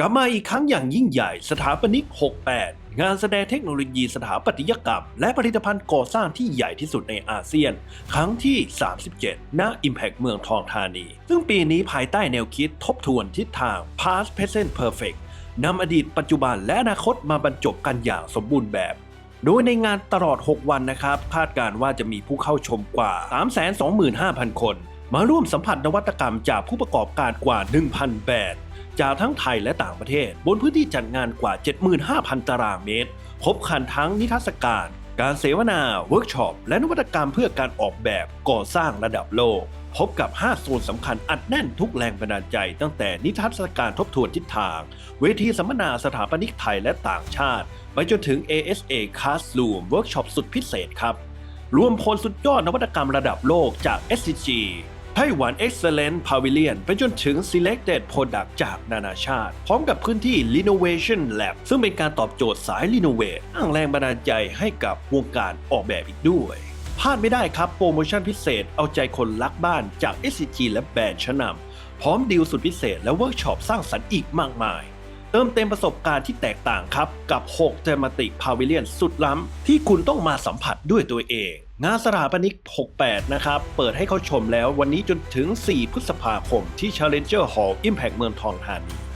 กลับมาอีกครั้งอย่างยิ่งใหญ่สถาปนิก 68 งานแสดงเทคโนโลยีสถาปัตยกรรม และผลิตภัณฑ์ก่อสร้างที่ใหญ่ที่สุดในอาเซียน ครั้งที่ 37 ณ Impact เมืองทองธานี ซึ่งปีนี้ภายใต้แนวคิดทบทวนทิศทาง past present perfect นำอดีตปัจจุบันและอนาคตมาบรรจบกันอย่างสมบูรณ์แบบ โดยในงานตลอด 6 วันนะครับคาดการณ์ว่าจะมีผู้เข้าชมกว่า 325,000 คน มาร่วมสัมผัสนวัตกรรมจากผู้ประกอบการกว่า 1,000 แบรนด์ จากทั้งไทยและต่างประเทศ บนพื้นที่จัดงานกว่า 75,000 ตารางเมตรครบคันทั้งนิทรรศการ การเสวนา เวิร์กช็อป และนวัตกรรมเพื่อการออกแบบก่อสร้างระดับโลก พบกับ 5 โซนสำคัญอัดแน่นทุกแรงบันดาลใจ ตั้งแต่นิทรรศการทบทวนทิศทาง เวทีสัมมนาสถาปนิกไทยและต่างชาติ ไปจนถึง ASA Classroom เวิร์กช็อปสุดพิเศษครับ รวมพลสุดยอดนวัตกรรมระดับโลกจาก SCG ไต้หวัน Excellent Pavilion ไปจนถึง Selected Product จากนานาชาติ พร้อมกับพื้นที่ Renovation Lab ซึ่งเป็นการตอบโจทย์สาย Renovate สร้างแรงบันดาลใจให้กับวงการออกแบบอีกด้วยพลาดไม่ได้ครับโปรโมชั่นพิเศษเอาใจคนรักบ้านจาก SCG และแบรนด์ชั้นนำพร้อมดีลสุดพิเศษและเวิร์กช็อปสร้างสรรค์อีกมากมาย เติมเต็มประสบการณ์ที่แตกต่างครับ กับ 6 Thematic Pavilion สุดล้ำ ที่คุณต้องมาสัมผัสด้วยตัวเอง งานสถาปนิก 68 นะครับ เปิดให้เข้าชมแล้ววันนี้จนถึง 4 พฤษภาคมที่ Challenger Hall Impact เมืองทองธานี